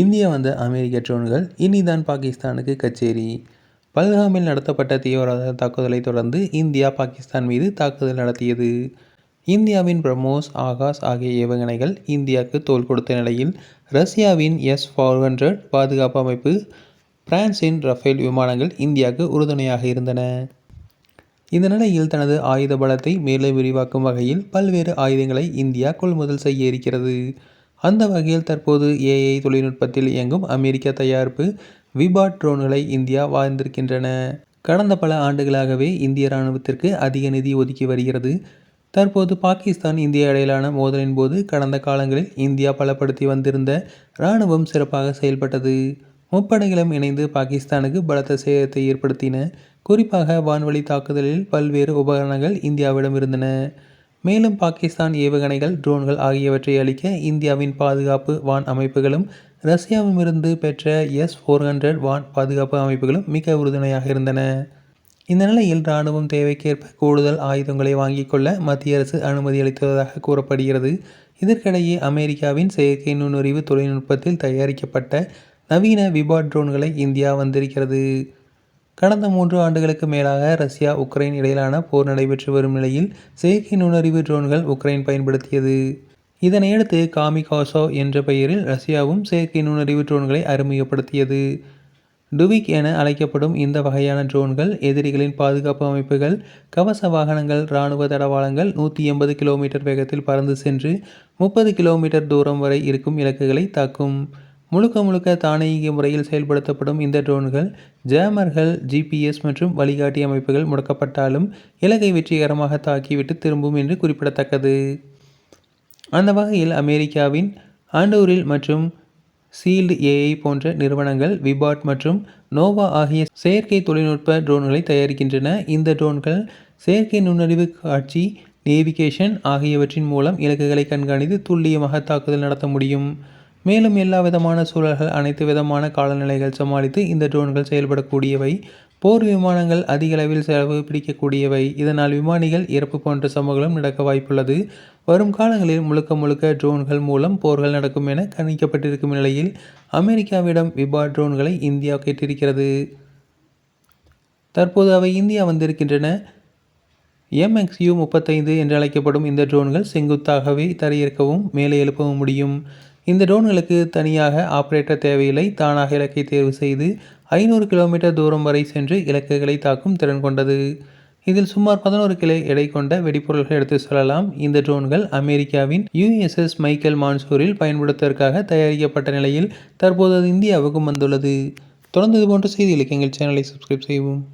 India வந்த அமெரிக்க ட்ரோன்கள் இனிதான் பாகிஸ்தானுக்கு கச்சேரி. பல்காமில் நடத்தப்பட்ட தீவிரவாத தாக்குதலை தொடர்ந்து இந்தியா பாகிஸ்தான் மீது தாக்குதல் நடத்தியது. இந்தியாவின் பிரமோஸ் ஆகாஷ் ஆகிய ஏவுகணைகள் இந்தியாவுக்கு தோல் கொடுத்த நிலையில் ரஷ்யாவின் எஸ் ஃபோர் ஹண்ட்ரட் பாதுகாப்பு அமைப்பு பிரான்சின் ரஃபேல் விமானங்கள் இந்தியாவுக்கு உறுதுணையாக இருந்தன. இந்த நிலையில் தனது ஆயுத பலத்தை மேலும் விரிவாக்கும் வகையில் பல்வேறு ஆயுதங்களை இந்தியா கொள்முதல் செய்ய இருக்கிறது. அந்த வகையில் தற்போது ஏஐ தொழில்நுட்பத்தில் இயங்கும் அமெரிக்க தயாரிப்பு விபாட் ட்ரோன்களை இந்தியா வாழ்ந்திருக்கின்றன கடந்த பல ஆண்டுகளாகவே இந்திய இராணுவத்திற்கு அதிக நிதி ஒதுக்கி வருகிறது. தற்போது பாகிஸ்தான் இந்திய இடையிலான மோதலின் போது கடந்த காலங்களில் இந்தியா பலப்படுத்தி வந்திருந்த இராணுவம் சிறப்பாக செயல்பட்டது. முப்படைகளும் இணைந்து பாகிஸ்தானுக்கு பலத்த சேதத்தை ஏற்படுத்தின. குறிப்பாக வான்வழி தாக்குதலில் பல்வேறு உபகரணங்கள் இந்தியாவிடம் இருந்தன. மேலும் பாகிஸ்தான் ஏவுகணைகள் ட்ரோன்கள் ஆகியவற்றை அளிக்க இந்தியாவின் பாதுகாப்பு வான் அமைப்புகளும் ரஷ்யாவிலிருந்து பெற்ற எஸ் ஃபோர் ஹண்ட்ரட் வான் பாதுகாப்பு அமைப்புகளும் மிக உறுதுணையாக இருந்தன. இந்த நிலையில் இராணுவம் தேவைக்கேற்ப கூடுதல் ஆயுதங்களை வாங்கிக் கொள்ள மத்திய அரசு அனுமதி அளித்துள்ளதாக கூறப்படுகிறது. இதற்கிடையே அமெரிக்காவின் செயற்கை நுண்ணறிவு தொழில்நுட்பத்தில் தயாரிக்கப்பட்ட நவீன விபாட் ட்ரோன்களை இந்தியா வந்திருக்கிறது. கடந்த மூன்று ஆண்டுகளுக்கு மேலாக ரஷ்யா உக்ரைன் இடையிலான போர் நடைபெற்று வரும் நிலையில் செயற்கை நுண்ணறிவு ட்ரோன்கள் உக்ரைன் பயன்படுத்தியது. இதனையடுத்து காமிகாசோ என்ற பெயரில் ரஷ்யாவும் செயற்கை நுண்ணறிவு ட்ரோன்களை அறிமுகப்படுத்தியது. டுவிக் என அழைக்கப்படும் இந்த வகையான ட்ரோன்கள் எதிரிகளின் பாதுகாப்பு அமைப்புகள் கவச வாகனங்கள் இராணுவ தடவாளங்கள் நூற்றி எண்பது கிலோமீட்டர் வேகத்தில் பறந்து சென்று முப்பது கிலோமீட்டர் தூரம் வரை இருக்கும் இலக்குகளை தாக்கும். முழுக்க முழுக்க தானியங்கி முறையில் செயல்படுத்தப்படும் இந்த ட்ரோன்கள் ஜேமர்கள் ஜிபிஎஸ் மற்றும் வழிகாட்டி அமைப்புகள் முடக்கப்பட்டாலும் இலக்கை வெற்றிகரமாக தாக்கிவிட்டு திரும்பும் என்று குறிப்பிடத்தக்கது. அந்த வகையில் அமெரிக்காவின் ஆண்டூரில் மற்றும் சீல்டு ஏஐ போன்ற நிறுவனங்கள் விபாட் மற்றும் நோவா ஆகிய செயற்கை தொழில்நுட்ப ட்ரோன்களை தயாரிக்கின்றன. இந்த ட்ரோன்கள் செயற்கை நுண்ணறிவு காட்சி நேவிகேஷன் ஆகியவற்றின் மூலம் இலக்குகளை கண்காணித்து துல்லியமாக தாக்குதல் நடத்த முடியும். மேலும் எல்லா விதமான சூழல்கள் அனைத்து விதமான காலநிலைகள் சமாளித்து இந்த ட்ரோன்கள் செயல்படக்கூடியவை. போர் விமானங்கள் அதிக அளவில் செலவு பிடிக்கக்கூடியவை. இதனால் விமானிகள் இறப்பு போன்ற சம்பவங்களும் நடக்க வாய்ப்புள்ளது. வரும் காலங்களில் முழுக்க முழுக்க ட்ரோன்கள் மூலம் போர்கள் நடக்கும் என கணிக்கப்பட்டிருக்கும் நிலையில் அமெரிக்காவிடம் விபா ட்ரோன்களை இந்தியா கேட்டிருக்கிறது. தற்போது அவை இந்தியா வந்திருக்கின்றன. எம்எக்ஸ்யூ முப்பத்தைந்து என்று அழைக்கப்படும் இந்த ட்ரோன்கள் செங்குத்தாகவே தரையிறக்கவும் மேலே எழுப்பவும் முடியும். இந்த ட்ரோன்களுக்கு தனியாக ஆப்ரேட்டர் தேவையில்லை. தானாக இலக்கை தேர்வு செய்து ஐநூறு கிலோமீட்டர் தூரம் வரை சென்று இலக்குகளை தாக்கும் திறன் கொண்டது. இதில் சுமார் பதினோரு கிலோ எடை கொண்ட வெடிபொருள்கள் எடுத்து செல்லலாம். இந்த ட்ரோன்கள் அமெரிக்காவின் யுஎஸ்எஸ் மைக்கேல் மான்சூரில் பயன்படுத்துவதற்காக தயாரிக்கப்பட்ட நிலையில் தற்போது அது இந்தியாவுக்கும் வந்துள்ளது. தொடர்ந்து இது போன்ற செய்திகளுக்கு எங்கள் சேனலை சப்ஸ்கிரைப் செய்வோம்